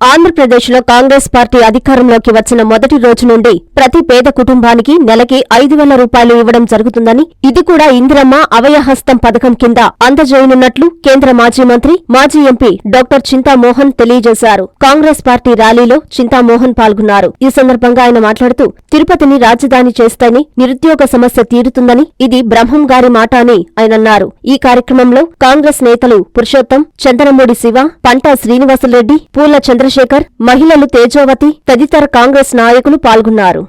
ఆంధ్రప్రదేశ్లో కాంగ్రెస్ పార్టీ అధికారంలోకి వచ్చిన మొదటి రోజు నుండి ప్రతి పేద కుటుంబానికి నెలకి ఐదు వేల రూపాయలు ఇవ్వడం జరుగుతుందని ఇది కూడా ఇందిరమ్మ అవయహస్తం పథకం కింద అందజేయనున్నట్లు కేంద్ర మాజీ మంత్రి మాజీ ఎంపీ డాక్టర్ చింతామోహన్ తెలియజేశారు. కాంగ్రెస్ పార్టీ ర్యాలీలో చింతామోహన్ పాల్గొన్నారు. ఈ సందర్భంగా ఆయన మాట్లాడుతూ తిరుపతిని రాజధాని చేస్తేనే నిరుద్యోగ సమస్య తీరుతుందని ఇది బ్రహ్మం గారి మాట అని ఆయన అన్నారు. ఈ కార్యక్రమంలో కాంగ్రెస్ నేతలు పురుషోత్తం చందనమూడి శివ పంటా శ్రీనివాసరెడ్డి పూల చంద్ర చంద్రశేఖర్ మహిళలు తేజోవతి తదితర కాంగ్రెస్ నాయకులు పాల్గొన్నారు.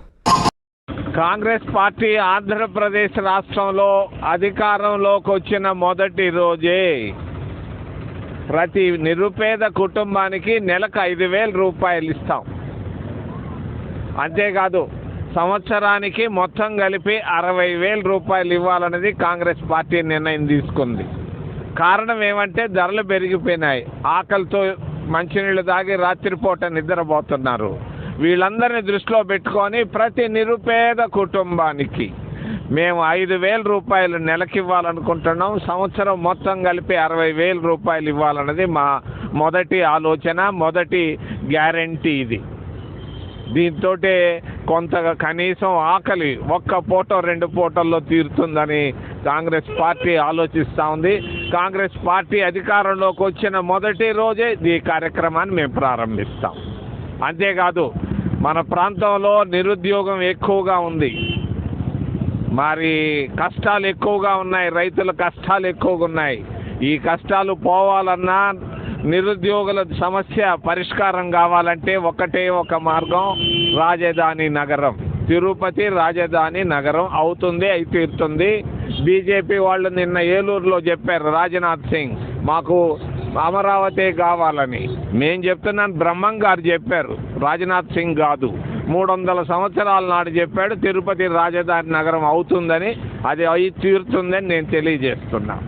కాంగ్రెస్ పార్టీ ఆంధ్రప్రదేశ్ రాష్ట్రంలో అధికారంలోకి వచ్చిన మొదటి రోజే ప్రతి నిరుపేద కుటుంబానికి నెలకు ఐదు వేల రూపాయలు ఇస్తాం. అంతేకాదు సంవత్సరానికి మొత్తం కలిపి అరవై వేల రూపాయలు ఇవ్వాలన్నది కాంగ్రెస్ పార్టీ నిర్ణయం తీసుకుంది. కారణం ఏమంటే ధరలు పెరిగిపోయినాయి. ఆకలితో మంచినీళ్ళు తాగి రాత్రిపూట నిద్రపోతున్నారు. వీళ్ళందరినీ దృష్టిలో పెట్టుకొని ప్రతి నిరుపేద కుటుంబానికి మేము ఐదు వేల రూపాయలు నెలకి ఇవ్వాలనుకుంటున్నాం. సంవత్సరం మొత్తం కలిపి అరవై వేల రూపాయలు ఇవ్వాలన్నది మా మొదటి ఆలోచన మొదటి గ్యారంటీ ఇది. దీంతో కొంత కనీసం ఆకలి ఒక్క పూట రెండు పూటల్లో తీరుతుందని కాంగ్రెస్ పార్టీ ఆలోచిస్తూ ఉంది. కాంగ్రెస్ పార్టీ అధికారంలోకి వచ్చిన మొదటి రోజే ఈ కార్యక్రమాన్ని మేము ప్రారంభిస్తాం. అంతేకాదు మన ప్రాంతంలో నిరుద్యోగం ఎక్కువగా ఉంది. మరి కష్టాలు ఎక్కువగా ఉన్నాయి రైతుల కష్టాలు ఎక్కువగా ఉన్నాయి. ఈ కష్టాలు పోవాలన్నా నిరుద్యోగుల సమస్య పరిష్కారం కావాలంటే ఒకటే ఒక మార్గం రాజధాని నగరం. తిరుపతి రాజధాని నగరం అవుతుంది అయి తీరుతుంది బీజేపీ వాళ్ళు నిన్న ఏలూరులో చెప్పారు రాజ్నాథ్ సింగ్ మాకు అమరావతి కావాలని. నేను చెప్తున్నాను బ్రహ్మం గారు చెప్పారు రాజ్నాథ్ సింగ్ కాదు. మూడు వందల సంవత్సరాల నాడు చెప్పాడు తిరుపతి రాజధాని నగరం అవుతుందని అది అయి తీరుతుందని నేను తెలియజేస్తున్నాను